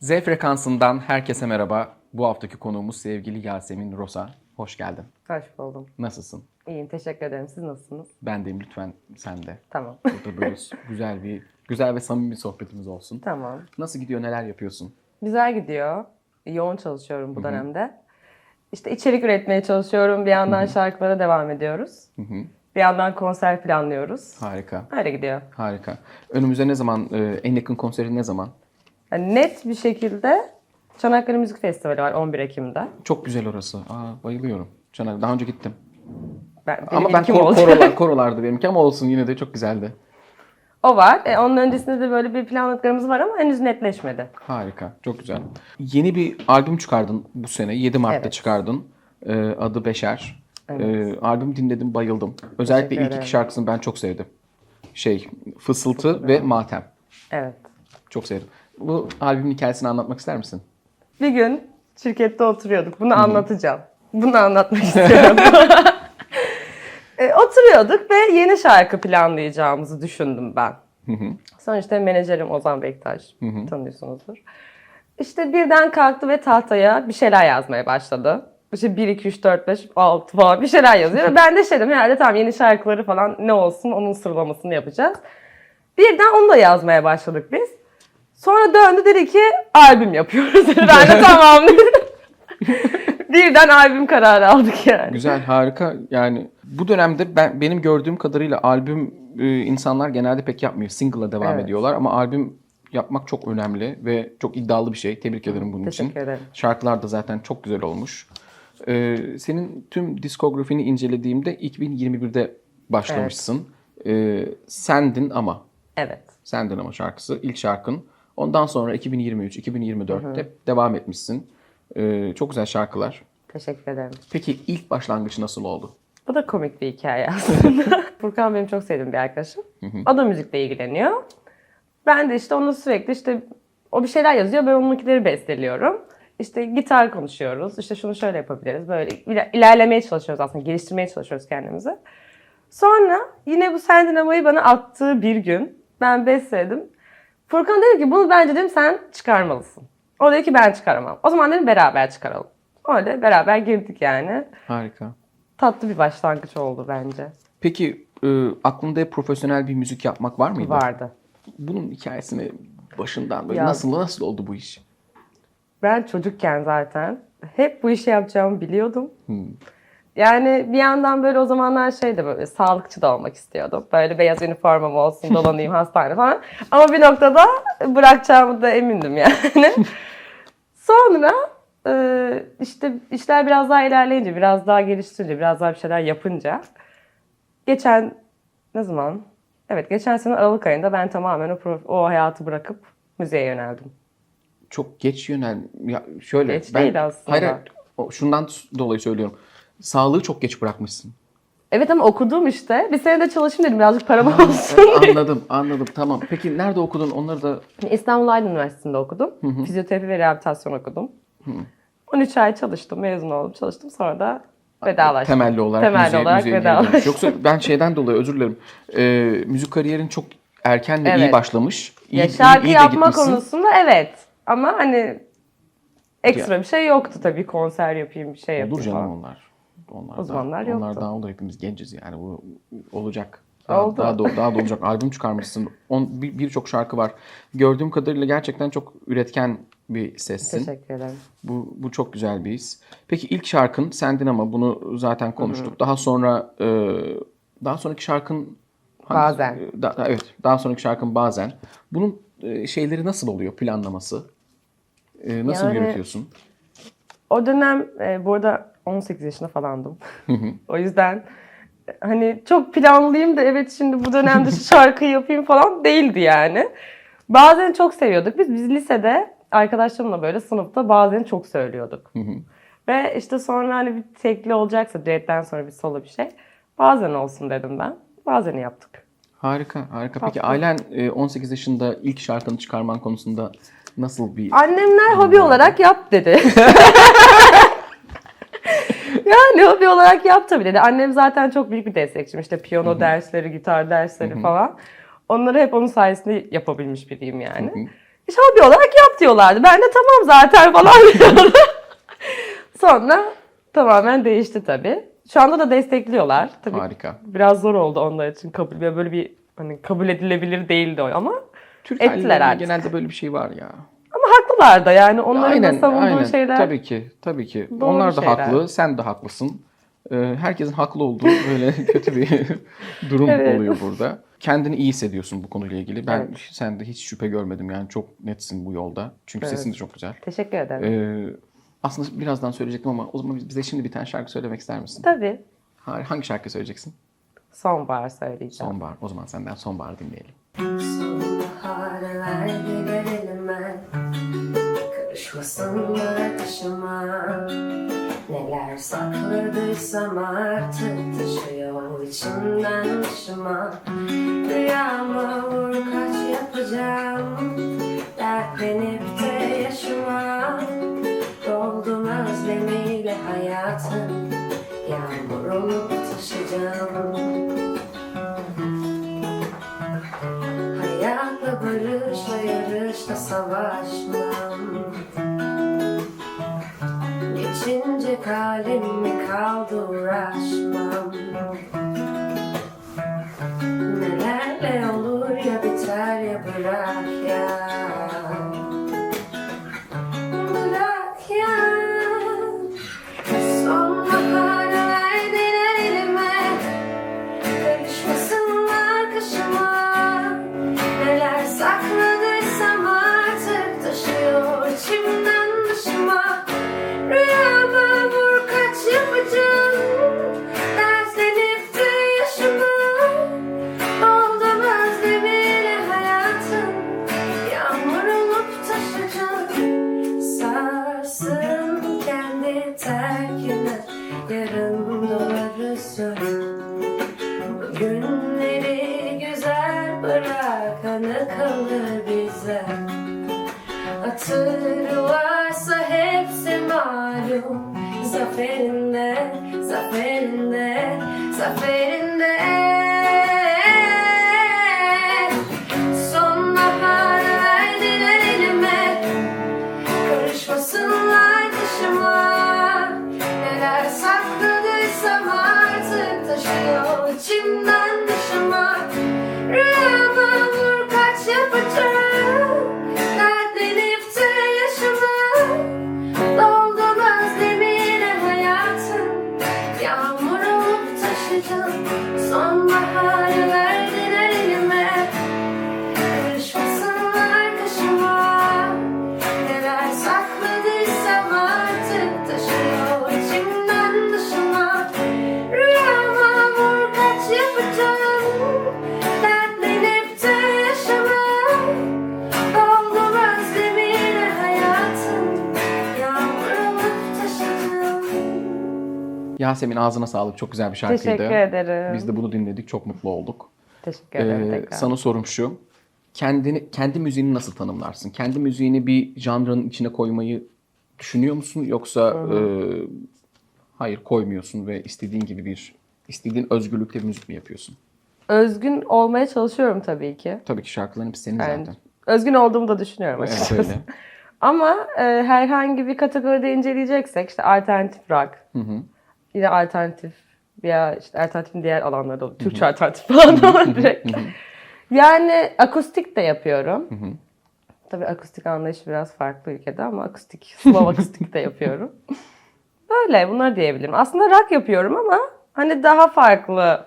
Z frekansından herkese merhaba. Bu haftaki konuğumuz sevgili Yasemin Rosa. Hoş geldin. Hoş buldum. Nasılsın? İyiyim, teşekkür ederim. Siz nasılsınız? Ben deyim lütfen sen de. Tamam. Burada böyle güzel bir güzel ve samimi bir sohbetimiz olsun. tamam. Nasıl gidiyor? Neler yapıyorsun? Güzel gidiyor. Yoğun çalışıyorum bu dönemde. İşte içerik üretmeye çalışıyorum. Bir yandan şarkılara devam ediyoruz. Hı hı. Bir yandan konser planlıyoruz. Harika. Öyle gidiyor. Harika. Önümüzde ne zaman e, en yakın konserin ne zaman? Yani net bir şekilde Çanakkale Müzik Festivali var 11 Ekim'de. Çok güzel orası. Aa, bayılıyorum. Çanakkale. Daha önce gittim. Ben, ama ben kor- korolar, korolardı benimki ama olsun yine de çok güzeldi. o var. E, onun öncesinde de böyle bir planladıklarımız var ama henüz netleşmedi. Harika. Çok güzel. Yeni bir albüm çıkardın bu sene. 7 Mart'ta Evet. çıkardın. Ee, adı Beşer. Evet. Ee, albüm dinledim, bayıldım. Özellikle ilk iki şarkısını ben çok sevdim. Şey, Fısıltı ve Matem. Evet. Çok sevdim. Bu albümün hikayesini anlatmak ister misin? Bir gün şirkette oturuyorduk. Bunu anlatacağım. Bunu anlatmak istiyorum. E, oturuyorduk ve yeni şarkı planlayacağımızı düşündüm ben. Sonra işte menajerim Ozan Bektaş. Tanıyorsunuzdur. İşte birden kalktı ve tahtaya bir şeyler yazmaya başladı. İşte 1, 2, 3, 4, 5, 6 falan bir şeyler yazıyor. Ben de şey dedim herhalde tamam yeni şarkıları falan ne olsun onun sıralamasını yapacağız. Birden onu da yazmaya başladık biz. Sonra döndü dedi ki albüm yapıyoruz. Ben de tamam. Birden albüm kararı aldık yani. Güzel, harika. Yani bu dönemde ben benim gördüğüm kadarıyla albüm e, insanlar genelde pek yapmıyor. Single'la devam Evet. ediyorlar ama albüm yapmak çok önemli ve çok iddialı bir şey. Tebrik ederim bunun için. Teşekkür ederim. Şarkılar da zaten çok güzel olmuş. Ee, senin tüm diskografini incelediğimde 2021'de başlamışsın. Ee, Sendin ama. Evet. Sendin ama şarkısı ilk şarkın. Ondan sonra 2023, 2024'te devam etmişsin. Ee, çok güzel şarkılar. Teşekkür ederim. Peki ilk başlangıç nasıl oldu? Bu da komik bir hikaye aslında. Furkan benim çok sevdiğim bir arkadaşım. O da müzikle ilgileniyor. Ben de işte onunla sürekli işte o bir şeyler yazıyor ben onunkileri besteliyorum. İşte gitar konuşuyoruz. İşte şunu şöyle yapabiliriz. Böyle iler- ilerlemeye çalışıyoruz aslında. Geliştirmeye çalışıyoruz kendimizi. Sonra yine bu Sen Dinamo'yu bana attığı bir gün ben besteledim. Furkan dedi ki bunu bence dedim sen çıkarmalısın. O dedi ki ben çıkaramam. O zaman dedim beraber çıkaralım. Öyle beraber girdik yani. Harika. Tatlı bir başlangıç oldu bence. Peki e, aklında hep profesyonel bir müzik yapmak var mıydı? Vardı. Bunun hikayesini başından böyle Ya- nasıl nasıl oldu bu iş? Ben çocukken zaten hep bu işi yapacağımı biliyordum. Hmm. Yani bir yandan böyle o zamanlar şey de böyle sağlıkçı da olmak istiyordum. Böyle beyaz üniformam olsun, dolanayım hastane falan. Ama bir noktada bırakacağımı da emindim yani. Sonra e, işte işler biraz daha ilerleyince, biraz daha geliştirince, biraz daha bir şeyler yapınca geçen ne zaman? Evet geçen sene Aralık ayında ben tamamen o, o hayatı bırakıp müziğe yöneldim. Çok geç yönel ya şöyle Geç değil aslında. Hayır, şundan dolayı söylüyorum. Sağlığı çok geç bırakmışsın. Evet ama okudum işte. Bir sene de çalışayım dedim birazcık param olsun. anladım, anladım. Tamam. Peki nerede okudun? Onları da İstanbul Aydın Üniversitesi'nde okudum. Fizyoterapi ve rehabilitasyon okudum. 13 ay çalıştım, mezun oldum, çalıştım. Sonra da vedalaştım. temelli olarak Temelli müziğe, olarak müziğe geri vedalaştım. Yoksa ben şeyden dolayı özür dilerim. Ee, müzik kariyerin çok erken ve iyi Evet. başlamış. İyi, Ya iyi- şarkı iyi de yapma gitmişsin. konusunda evet. Ama hani ekstra bir şey yoktu tabii. Konser yapayım, bir şey Olur yapayım canım falan. onlar. Onlar O zamanlar daha, Onlar yoktu. daha olur. Hepimiz genciz yani. Bu olacak. Daha, Oldu. daha, da, daha da olacak. Albüm çıkarmışsın. On, bir- Birçok şarkı var. Gördüğüm kadarıyla gerçekten çok üretken bir sessin. Teşekkür ederim. Bu, bu çok güzel bir his. Peki ilk şarkın Sendin ama bunu zaten konuştuk. Daha sonra e, daha sonraki şarkın hangisi? Bazen. E, da- evet. Daha sonraki şarkın bazen. Bunun e, şeyleri nasıl oluyor planlaması? E, nasıl Yani- yürütüyorsun? O dönem e, bu arada 18 yaşında falandım. o yüzden e, hani çok planlıyım da evet şimdi bu dönemde şu şarkıyı yapayım falan değildi yani. Bazen çok seviyorduk. Biz biz lisede arkadaşlarımla böyle sınıfta bazen çok söylüyorduk. Ve işte sonra hani bir tekli olacaksa düetten sonra bir solo bir şey. Bazen olsun dedim ben. Bazen yaptık. Harika, harika. Peki Tatlı. ailen e, 18 yaşında ilk şarkını çıkarman konusunda nasıl bir... Annemler hobi olarak yap dedi. yani hobi olarak yap tabii dedi. Annem zaten çok büyük bir destekçim. İşte piyano dersleri, gitar dersleri falan. Onları hep onun sayesinde yapabilmiş biriyim yani. İşte hobi olarak yap diyorlardı. Ben de tamam zaten falan diyordum. Sonra tamamen değişti tabii. Şu anda da destekliyorlar. Tabii Harika. biraz zor oldu onlar için kabul. Böyle bir hani kabul edilebilir değildi o ama Türk Ettiler artık. genelde böyle bir şey var ya. Ama haklılar da yani onların da savunduğu şeyler. Tabii ki, tabii ki. Doğru Onlar da şeyler. haklı, sen de haklısın. Ee, herkesin haklı olduğu böyle kötü bir durum Evet. oluyor burada. Kendini iyi hissediyorsun bu konuyla ilgili. Ben Evet. sende hiç şüphe görmedim yani çok netsin bu yolda. Çünkü Evet. sesin de çok güzel. Teşekkür ederim. Ee, aslında birazdan söyleyecektim ama o zaman bize şimdi bir tane şarkı söylemek ister misin? Tabii. Ha- Hangi şarkı söyleyeceksin? Sonbahar söyleyeceğim. Sonbahar. O zaman senden sonbahar dinleyelim. Sonbaharlar gelir elime Karışmasınlar taşıma Neler sakladıysam artık taşıyor içimden dışıma Rüyama vur kaç yapacağım? Dertlenip de yaşıma Doldum özlemiyle hayatım Yağmur olup taşıyacağım. Hayatla barışla yarışla savaşmam Geçince kalbimi kaldı uğraşmam Nelerle olur Yasemin ağzına sağlık. Çok güzel bir şarkıydı. Teşekkür ederim. Biz de bunu dinledik. Çok mutlu olduk. Teşekkür ederim Ee, tekrar. sana sorum şu. Kendini, kendi müziğini nasıl tanımlarsın? Kendi müziğini bir janrın içine koymayı düşünüyor musun? Yoksa e, hayır koymuyorsun ve istediğin gibi bir, istediğin özgürlükte bir müzik mi yapıyorsun? Özgün olmaya çalışıyorum tabii ki. Tabii ki şarkıların hepsi senin Yani zaten. özgün olduğumu da düşünüyorum Evet açıkçası. öyle. Ama e, herhangi bir kategoride inceleyeceksek işte alternatif rock, Hı hı. Yine alternatif veya işte alternatifin diğer alanları da. Türkçe alternatif falan da direkt. Yani akustik de yapıyorum. Tabii akustik anlayışı biraz farklı ülkede ama akustik, slow akustik de yapıyorum. Böyle bunları diyebilirim. Aslında rock yapıyorum ama hani daha farklı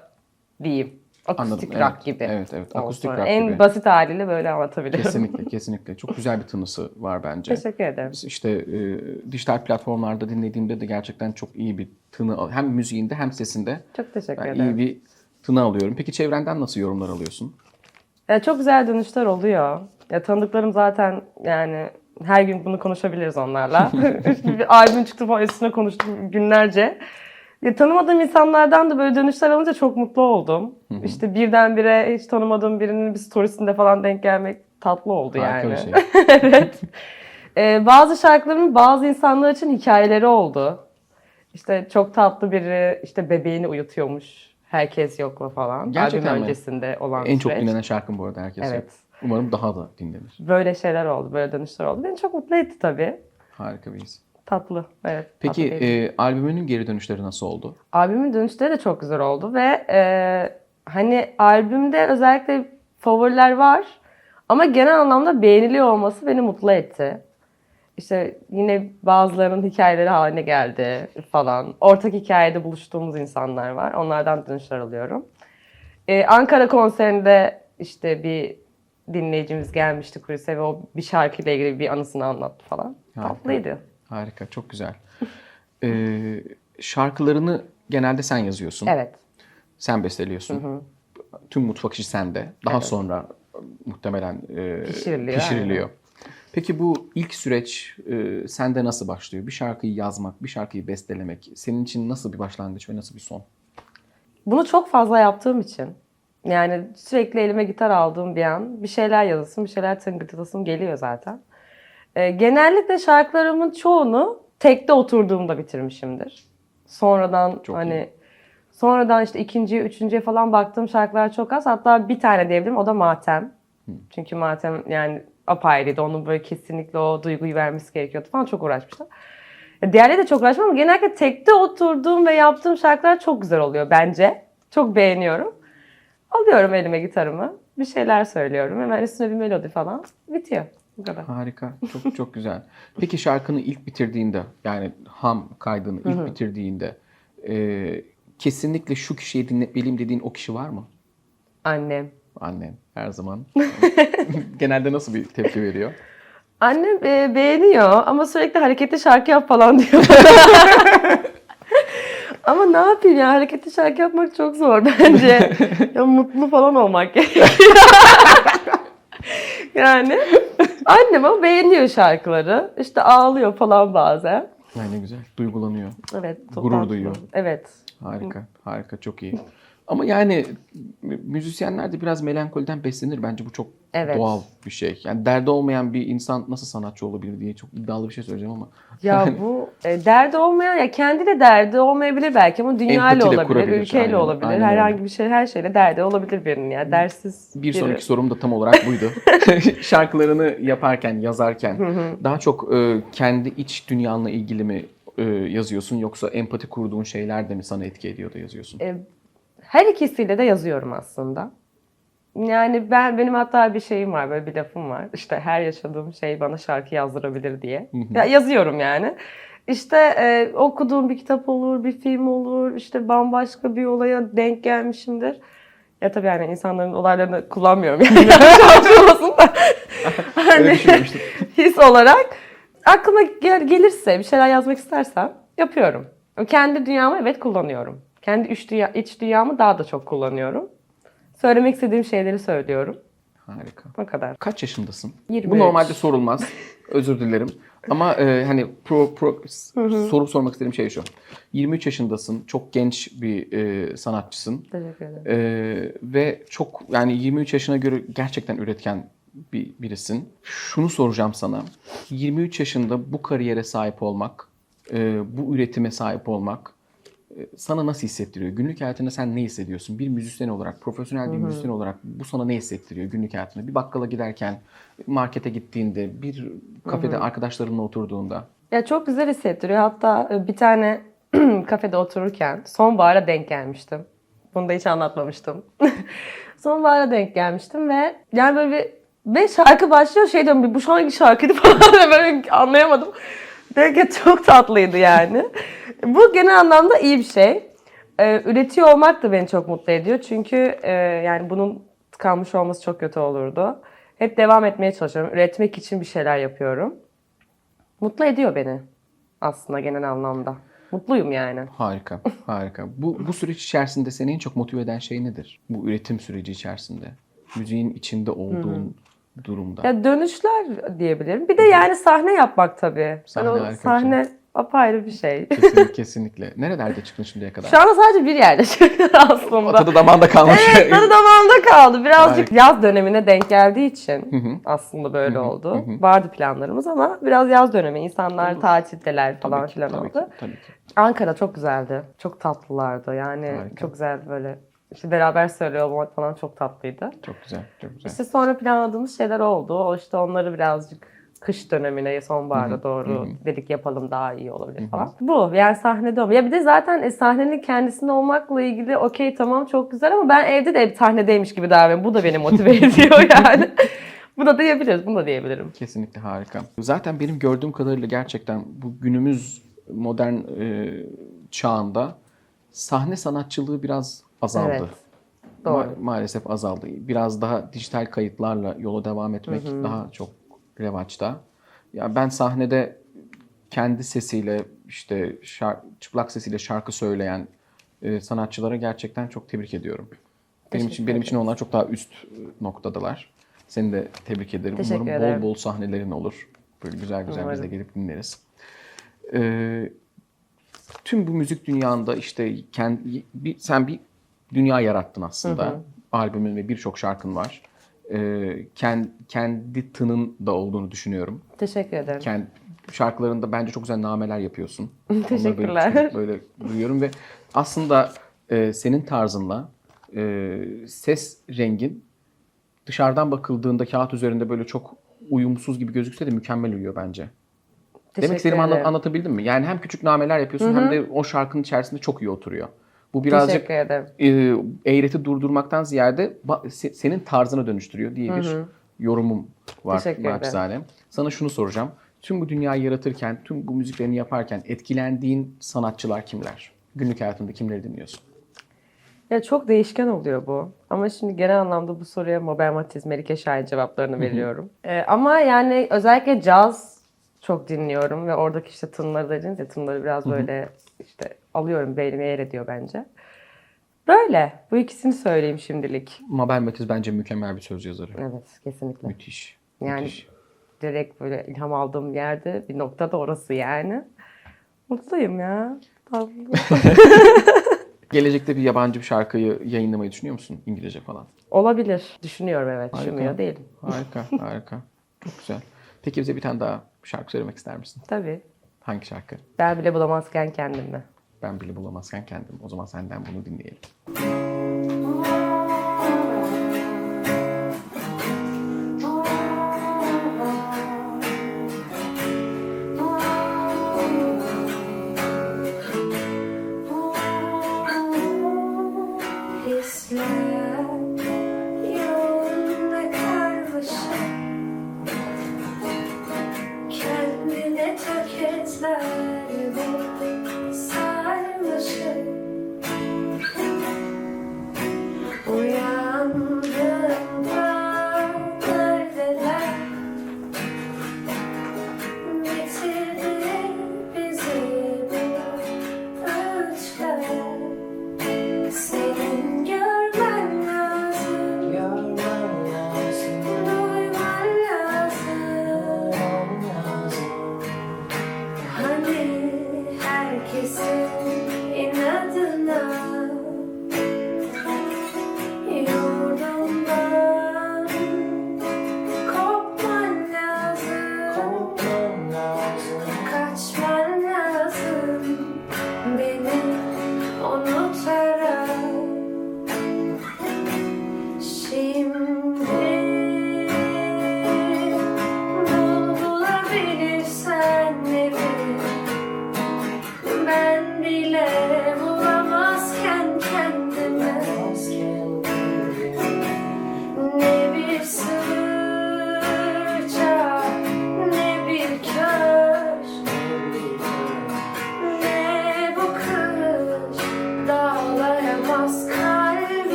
diyeyim. Akustik Anladım, rock evet. gibi. Evet, evet. Akustik olsun. rock en gibi. basit haliyle böyle anlatabilirim. Kesinlikle, kesinlikle. Çok güzel bir tınısı var bence. Teşekkür ederim. Biz işte e, dijital platformlarda dinlediğimde de gerçekten çok iyi bir tını hem müziğinde hem sesinde Çok teşekkür ben ederim. iyi bir tını alıyorum. Peki çevrenden nasıl yorumlar alıyorsun? Ya çok güzel dönüşler oluyor. Ya tanıdıklarım zaten yani her gün bunu konuşabiliriz onlarla. bir albüm çıktı falan üstüne konuştum günlerce. Ya tanımadığım insanlardan da böyle dönüşler alınca çok mutlu oldum. İşte birdenbire hiç tanımadığım birinin bir storiesinde falan denk gelmek tatlı oldu Harika yani. şey. evet. Ee, bazı şarkılarımın bazı insanlar için hikayeleri oldu. İşte çok tatlı biri işte bebeğini uyutuyormuş. Herkes yokla falan. Gerçekten Albüm mi? öncesinde olan En çok süreç. dinlenen şarkım bu arada herkes. Evet. Umarım daha da dinlenir. Böyle şeyler oldu, böyle dönüşler oldu. Beni çok mutlu etti tabii. Harika bir his. Tatlı, evet. Peki tatlı e, albümünün geri dönüşleri nasıl oldu? Albümün dönüşleri de çok güzel oldu ve e, hani albümde özellikle favoriler var ama genel anlamda beğeniliyor olması beni mutlu etti. İşte yine bazılarının hikayeleri haline geldi falan. Ortak hikayede buluştuğumuz insanlar var. Onlardan dönüşler alıyorum. E, Ankara konserinde işte bir dinleyicimiz gelmişti kulise ve o bir şarkıyla ilgili bir anısını anlattı falan. Harika. Tatlıydı. Harika, çok güzel. Ee, şarkılarını genelde sen yazıyorsun. Evet. Sen besteliyorsun. Tüm mutfak işi sende. Daha Evet. sonra muhtemelen e, Pişiriliyor, pişiriliyor. Peki bu ilk süreç e, sende nasıl başlıyor? Bir şarkıyı yazmak, bir şarkıyı bestelemek senin için nasıl bir başlangıç ve nasıl bir son? Bunu çok fazla yaptığım için yani sürekli elime gitar aldığım bir an bir şeyler yazasım, bir şeyler tıngırtılasım geliyor zaten. Ee, genellikle şarkılarımın çoğunu tekte oturduğumda bitirmişimdir. Sonradan Çok hani iyi. sonradan işte ikinciye, üçüncüye falan baktığım şarkılar çok az. Hatta bir tane diyebilirim o da Matem. Çünkü Matem yani apayrıydı. Onun böyle kesinlikle o duyguyu vermesi gerekiyordu falan çok uğraşmışlar. Ya Diğerleri de çok uğraşmam ama genellikle tekte oturduğum ve yaptığım şarkılar çok güzel oluyor bence. Çok beğeniyorum. Alıyorum elime gitarımı. Bir şeyler söylüyorum. Hemen üstüne bir melodi falan. Bitiyor. Bu kadar. Harika, çok çok güzel. Peki şarkını ilk bitirdiğinde, yani ham kaydını ilk bitirdiğinde e, kesinlikle şu kişiyi dinletmeliyim dediğin o kişi var mı? Annem. Annen her zaman. Genelde nasıl bir tepki veriyor? Annem e, beğeniyor ama sürekli hareketli şarkı yap falan diyor. ama ne yapayım ya hareketli şarkı yapmak çok zor bence. ya mutlu falan olmak gerekiyor. yani annem ama beğeniyor şarkıları. İşte ağlıyor falan bazen. Ay ne güzel, duygulanıyor. Evet. Gurur tatlı. duyuyor. Evet. Harika, harika, çok iyi. Ama yani mü- müzisyenler de biraz melankoliden beslenir. Bence bu çok Evet. doğal bir şey. Yani derdi olmayan bir insan nasıl sanatçı olabilir diye çok iddialı bir şey söyleyeceğim ama. Ya bu e, derdi olmayan ya kendi de derdi olmayabilir belki ama dünyayla olabilir, kurabilir, ülkeyle aynen, olabilir. aynen herhangi öyle. bir şey her şeyle derdi olabilir birinin ya. Dersiz Bir biri. sonraki sorum da tam olarak buydu. Şarkılarını yaparken, yazarken daha çok e, kendi iç dünyanla ilgili mi e, yazıyorsun yoksa empati kurduğun şeyler de mi sana etki ediyor da yazıyorsun? E, her ikisiyle de yazıyorum aslında. Yani ben benim hatta bir şeyim var, böyle bir lafım var. İşte her yaşadığım şey bana şarkı yazdırabilir diye. Ya, yazıyorum yani. İşte e, okuduğum bir kitap olur, bir film olur, işte bambaşka bir olaya denk gelmişimdir. Ya tabii yani insanların olaylarını kullanmıyorum yani. Çalışmasın da. Hani düşünmemiştim. his olarak aklıma gel- gelirse bir şeyler yazmak istersem yapıyorum. Kendi dünyamı evet kullanıyorum. Kendi iç, dünya, iç dünyamı daha da çok kullanıyorum. Söylemek istediğim şeyleri söylüyorum. Harika. O kadar. Kaç yaşındasın? 23. Bu normalde sorulmaz. Özür dilerim. Ama e, hani pro, pro, soru sormak istediğim şey şu. 23 yaşındasın. Çok genç bir e, sanatçısın. Teşekkür ederim. E, ve çok yani 23 yaşına göre gerçekten üretken bir birisin. Şunu soracağım sana. 23 yaşında bu kariyere sahip olmak, e, bu üretime sahip olmak sana nasıl hissettiriyor? Günlük hayatında sen ne hissediyorsun? Bir müzisyen olarak, profesyonel bir müzisyen olarak bu sana ne hissettiriyor günlük hayatında? Bir bakkala giderken, markete gittiğinde, bir kafede arkadaşlarınla oturduğunda. Ya çok güzel hissettiriyor. Hatta e, bir tane kafede otururken sonbahara denk gelmiştim. Bunu da hiç anlatmamıştım. sonbahara denk gelmiştim ve yani böyle bir ve şarkı başlıyor şey diyorum bir bu hangi şarkıydı falan böyle anlayamadım. Belki çok tatlıydı yani. Bu genel anlamda iyi bir şey. Ee, üretiyor olmak da beni çok mutlu ediyor. Çünkü e, yani bunun tıkanmış olması çok kötü olurdu. Hep devam etmeye çalışıyorum. Üretmek için bir şeyler yapıyorum. Mutlu ediyor beni aslında genel anlamda. Mutluyum yani. Harika, harika. Bu, bu süreç içerisinde seni en çok motive eden şey nedir? Bu üretim süreci içerisinde. Müziğin içinde olduğun durumda. Ya dönüşler diyebilirim. Bir de yani sahne yapmak tabii. Sahne Hani o harika bir sahne apayrı bir şey. Kesinlikle, kesinlikle. Nerelerde çıktın şimdiye kadar? Şu anda sadece bir yerde çıktı aslında. Tadı damağında kalmış. Evet tadı damağımda kaldı. Birazcık yaz dönemine denk geldiği için aslında böyle oldu. Vardı planlarımız ama biraz yaz dönemi. insanlar tatildeler falan Tabii ki, filan tabii oldu. ki, tabii ki. Ankara çok güzeldi. Çok tatlılardı. Yani Harika. çok güzeldi böyle. İşte beraber söylüyor olmak falan çok tatlıydı. Çok güzel, çok güzel. İşte sonra planladığımız şeyler oldu. O işte onları birazcık kış dönemine, sonbahara doğru dedik yapalım daha iyi olabilir falan. Bu yani sahnede olma. Ya bir de zaten e, sahnenin kendisinde olmakla ilgili okey tamam çok güzel ama ben evde de hep sahnedeymiş gibi davranıyorum. Bu da beni motive ediyor yani. Bu da diyebiliriz, bunu da diyebilirim. Kesinlikle harika. Zaten benim gördüğüm kadarıyla gerçekten bu günümüz modern e, çağında sahne sanatçılığı biraz azaldı. Evet. Doğru. Ma- maalesef azaldı. Biraz daha dijital kayıtlarla yola devam etmek daha çok revaçta. Ya ben sahnede kendi sesiyle işte şar- çıplak sesiyle şarkı söyleyen e, sanatçılara gerçekten çok tebrik ediyorum. Benim için benim için onlar çok daha üst e, noktadalar. Seni de tebrik ederim. Teşekkür Umarım ederim. bol bol sahnelerin olur. Böyle güzel güzel biz de Umarım. gelip dinleriz. Ee, tüm bu müzik dünyanda işte kendi, bir, sen bir dünya yarattın aslında. Albümün ve birçok şarkın var. Ee, kendi, kendi tının da olduğunu düşünüyorum. Teşekkür ederim. Kendi şarkılarında bence çok güzel nameler yapıyorsun. Onları Teşekkürler. Böyle, böyle duyuyorum ve aslında e, senin tarzınla e, ses rengin dışarıdan bakıldığında kağıt üzerinde böyle çok uyumsuz gibi gözükse de mükemmel uyuyor bence. Teşekkür Demek istediğimi anla- anlatabildim mi? Yani hem küçük nameler yapıyorsun hem de o şarkının içerisinde çok iyi oturuyor. Bu birazcık e, eğreti durdurmaktan ziyade se- senin tarzına dönüştürüyor diye bir yorumum var naçizane. Sana şunu soracağım. Tüm bu dünyayı yaratırken, tüm bu müziklerini yaparken etkilendiğin sanatçılar kimler? Günlük hayatında kimleri dinliyorsun? Ya çok değişken oluyor bu. Ama şimdi genel anlamda bu soruya Mabel Matiz, Melike Şahin cevaplarını veriyorum. Ee, ama yani özellikle caz çok dinliyorum ve oradaki işte tınları dediniz ya tınları biraz böyle işte alıyorum beynime yer ediyor bence. Böyle. Bu ikisini söyleyeyim şimdilik. Mabel Matiz bence mükemmel bir söz yazarı. Evet kesinlikle. Müthiş. Yani müthiş. direkt böyle ilham aldığım yerde bir nokta da orası yani. Mutluyum ya. Tatlı. Gelecekte bir yabancı bir şarkıyı yayınlamayı düşünüyor musun? İngilizce falan. Olabilir. Düşünüyorum evet. Harika. Düşünmüyor değilim. Harika, harika. Çok güzel. Peki bize bir tane daha şarkı söylemek ister misin? Tabii. Hangi şarkı? Ben bile bulamazken kendimi. Ben bile bulamazken kendim. O zaman senden bunu dinleyelim.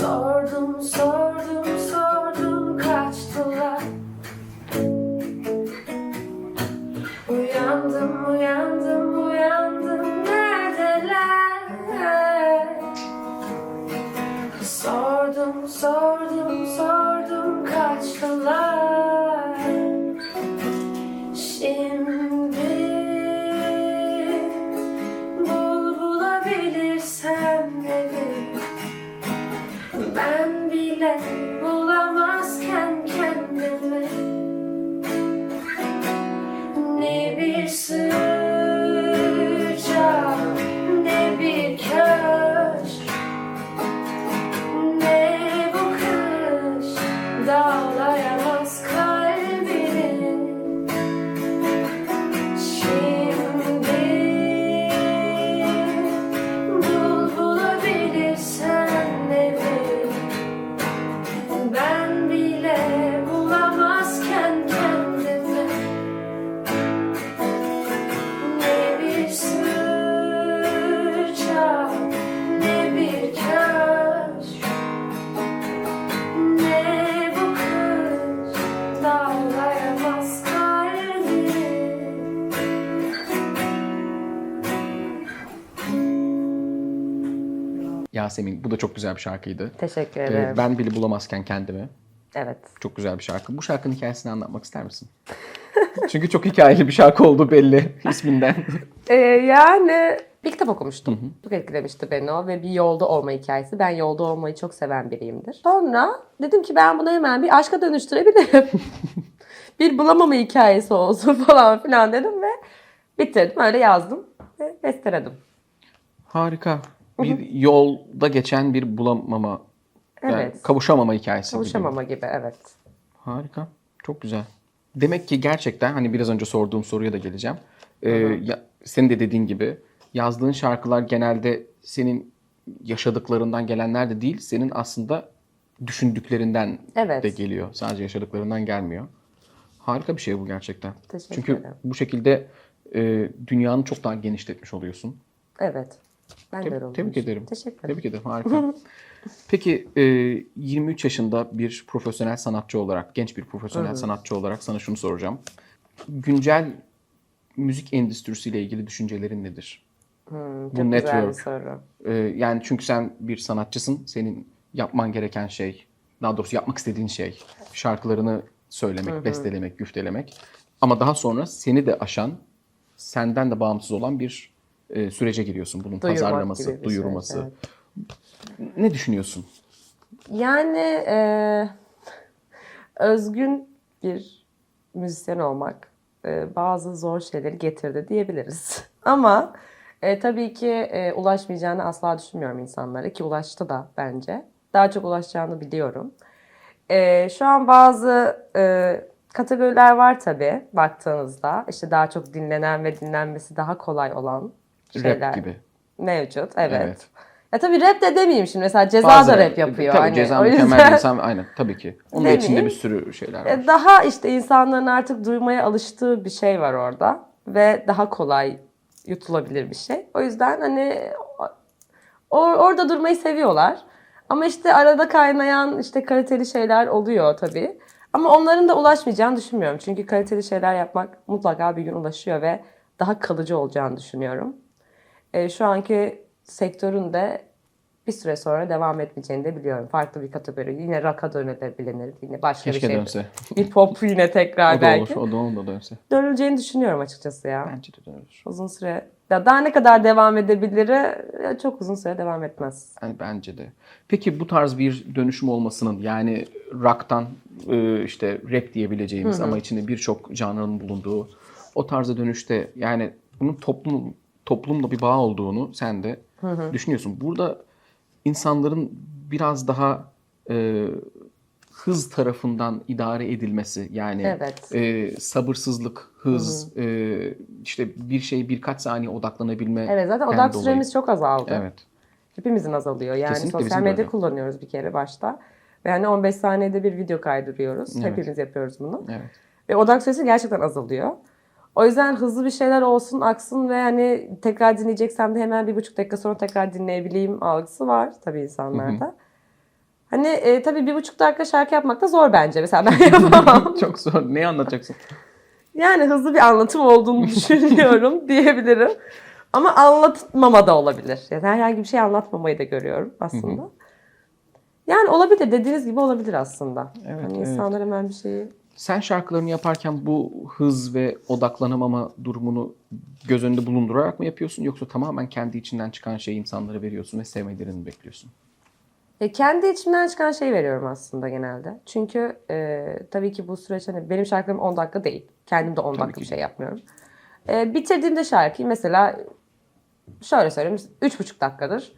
Sardım sardım Yasemin. Bu da çok güzel bir şarkıydı. Teşekkür Ee, ederim. ben bile bulamazken kendimi. Evet. Çok güzel bir şarkı. Bu şarkının hikayesini anlatmak ister misin? Çünkü çok hikayeli bir şarkı oldu belli isminden. Ee, yani bir kitap okumuştum. Çok etkilemişti beni o ve bir yolda olma hikayesi. Ben yolda olmayı çok seven biriyimdir. Sonra dedim ki ben bunu hemen bir aşka dönüştürebilirim. bir bulamama hikayesi olsun falan filan dedim ve bitirdim. Öyle yazdım ve besteledim. Harika. Bir yolda geçen bir bulamama, yani Evet. kavuşamama hikayesi gibi. Kavuşamama gibi evet. Harika. Çok güzel. Demek ki gerçekten hani biraz önce sorduğum soruya da geleceğim. Ee, ya, senin de dediğin gibi yazdığın şarkılar genelde senin yaşadıklarından gelenler de değil, senin aslında düşündüklerinden Evet. de geliyor. Sadece yaşadıklarından gelmiyor. Harika bir şey bu gerçekten. Teşekkür Çünkü ederim. bu şekilde e, dünyanı çok daha genişletmiş oluyorsun. Evet. Ben de Tebrik, öyle tebrik ederim. Teşekkür ederim. Tebrik ederim. Harika. Peki e, 23 yaşında bir profesyonel sanatçı olarak, genç bir profesyonel sanatçı olarak sana şunu soracağım. Güncel müzik endüstrisiyle ilgili düşüncelerin nedir? Hmm, Bu güzel bir network. soru. E, yani çünkü sen bir sanatçısın. Senin yapman gereken şey, daha doğrusu yapmak istediğin şey şarkılarını söylemek, bestelemek, güftelemek. Ama daha sonra seni de aşan, senden de bağımsız olan bir e, sürece giriyorsun. Bunun Duyurmak pazarlaması, gibi bir duyurulması. süreç, Ne düşünüyorsun? Yani e, özgün bir müzisyen olmak e, bazı zor şeyleri getirdi diyebiliriz. Ama e, tabii ki e, ulaşmayacağını asla düşünmüyorum insanlara ki ulaştı da bence. Daha çok ulaşacağını biliyorum. E, şu an bazı e, kategoriler var tabii baktığınızda. İşte daha çok dinlenen ve dinlenmesi daha kolay olan şeyler Rap gibi. mevcut. Evet. Evet. Ya tabii rap de demeyeyim şimdi. Mesela Ceza Bazı- da rap yapıyor. Tabii hani. ceza mükemmel insan. Aynen tabii ki. Onun Demeyeyim. içinde bir sürü şeyler var. E, Daha işte insanların artık duymaya alıştığı bir şey var orada ve daha kolay yutulabilir bir şey. O yüzden hani o- orada durmayı seviyorlar. Ama işte arada kaynayan işte kaliteli şeyler oluyor tabii. Ama onların da ulaşmayacağını düşünmüyorum. Çünkü kaliteli şeyler yapmak mutlaka bir gün ulaşıyor ve daha kalıcı olacağını düşünüyorum. E, şu anki sektörün de bir süre sonra devam etmeyeceğini de biliyorum. Farklı bir kategori. Yine rock'a dönebilir. Yine başka Keşke bir şey. dönse. Bir pop yine tekrar O da belki. olur. O da onun da dönse. Dönüleceğini düşünüyorum açıkçası ya. Bence de dönür. Uzun süre. Ya daha ne kadar devam edebilir? Ya çok uzun süre devam etmez. Yani bence de. Peki bu tarz bir dönüşüm olmasının yani rock'tan e, işte rap diyebileceğimiz ama içinde birçok janrın bulunduğu o tarza dönüşte yani bunun toplum toplumla bir bağ olduğunu sen de düşünüyorsun. Burada insanların biraz daha e, hız tarafından idare edilmesi yani Evet. e, sabırsızlık, hız, e, işte bir şey birkaç saniye odaklanabilme. Evet zaten odak dolayı. süremiz çok azaldı. Evet. Hepimizin azalıyor. Yani Kesinlikle sosyal medya öyle. kullanıyoruz bir kere başta. Ve hani 15 saniyede bir video kaydırıyoruz. Evet. Hepimiz yapıyoruz bunu. Evet. Ve odak süresi gerçekten azalıyor. O yüzden hızlı bir şeyler olsun, aksın ve hani tekrar dinleyeceksem de hemen bir buçuk dakika sonra tekrar dinleyebileyim algısı var tabii insanlarda. Hani e, tabii bir buçuk dakika şarkı yapmak da zor bence. Mesela ben yapamam. Çok zor. Neyi anlatacaksın? yani hızlı bir anlatım olduğunu düşünüyorum diyebilirim. Ama anlatmama da olabilir. Yani herhangi bir şey anlatmamayı da görüyorum aslında. Yani olabilir. Dediğiniz gibi olabilir aslında. Evet, hani evet. insanlar hemen bir şeyi Sen şarkılarını yaparken bu hız ve odaklanamama durumunu göz önünde bulundurarak mı yapıyorsun yoksa tamamen kendi içinden çıkan şeyi insanlara veriyorsun ve sevmelerini bekliyorsun? E, kendi içimden çıkan şeyi veriyorum aslında genelde. Çünkü e, tabii ki bu süreç hani benim şarkılarım 10 dakika değil. Kendim de 10 Tabii dakika ki. bir şey yapmıyorum. E, bitirdiğimde şarkıyı mesela şöyle söyleyeyim 3,5 dakikadır.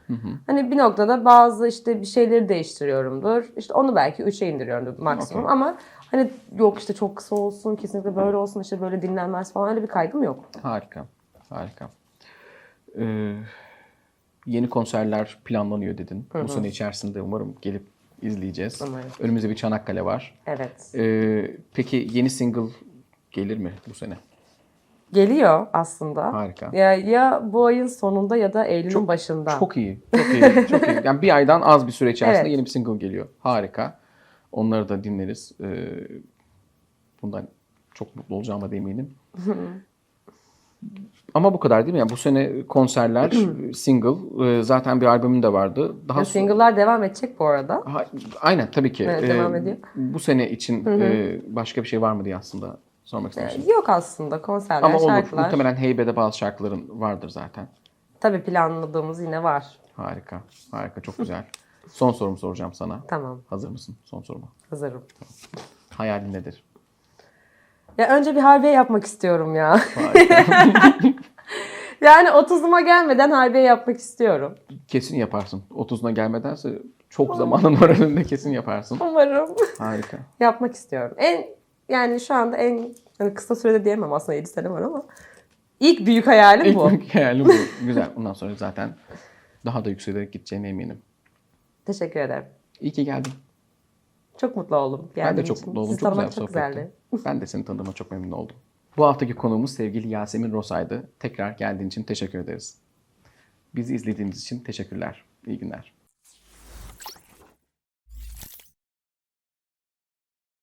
Hani bir noktada bazı işte bir şeyleri değiştiriyorumdur. İşte onu belki 3'e indiriyorumdur maksimum Okey. ama hani yok işte çok kısa olsun kesinlikle böyle olsun işte böyle dinlenmez falan öyle bir kaygım yok. Harika. Harika. Ee, yeni konserler planlanıyor dedin. Bu sene içerisinde umarım gelip izleyeceğiz. Umarım. Önümüzde bir Çanakkale var. Evet. Ee, peki yeni single gelir mi bu sene? Geliyor aslında. Harika. Ya, ya bu ayın sonunda ya da Eylül'ün başında. Çok iyi. Çok iyi. Çok iyi. Yani bir aydan az bir süre içerisinde Evet. yeni bir single geliyor. Harika. Onları da dinleriz. Ee, bundan çok mutlu olacağıma da eminim. Ama bu kadar değil mi? Yani bu sene konserler, single, e, zaten bir albümün de vardı. Daha Ya single'lar devam edecek bu arada. Ha, aynen tabii ki. Evet, Ee, devam ediyor. Bu sene için e, başka bir şey var mı diye aslında sormak istemiştim. Yok aslında konserler, Ama olur. şarkılar. Muhtemelen Heybe'de bazı şarkıların vardır zaten. Tabii planladığımız yine var. Harika. Harika. Çok güzel. Son sorumu soracağım sana. Tamam, Hazır mısın? Son soruma. hazırım. Hayalin nedir? Ya önce bir harbiye yapmak istiyorum ya. Yani 30'uma gelmeden harbiye yapmak istiyorum. kesin yaparsın. 30'una gelmedense çok zamanın var önünde kesin yaparsın. Umarım. Harika. yapmak istiyorum. En yani şu anda en hani kısa sürede diyemem aslında 7 sene var ama ilk büyük hayalim bu. İlk büyük hayalim bu. Güzel. Bundan sonra zaten daha da yükselerek gideceğine eminim. Teşekkür ederim. İyi ki geldin. Çok mutlu oldum. Ben de çok için. mutlu oldum. Sizi Çok güzel bir çok sohbetti. Ben de seni tanıdığıma çok memnun oldum. Bu haftaki konuğumuz sevgili Yasemin Rosay'dı. Tekrar geldiğin için teşekkür ederiz. Bizi izlediğiniz için teşekkürler. İyi günler.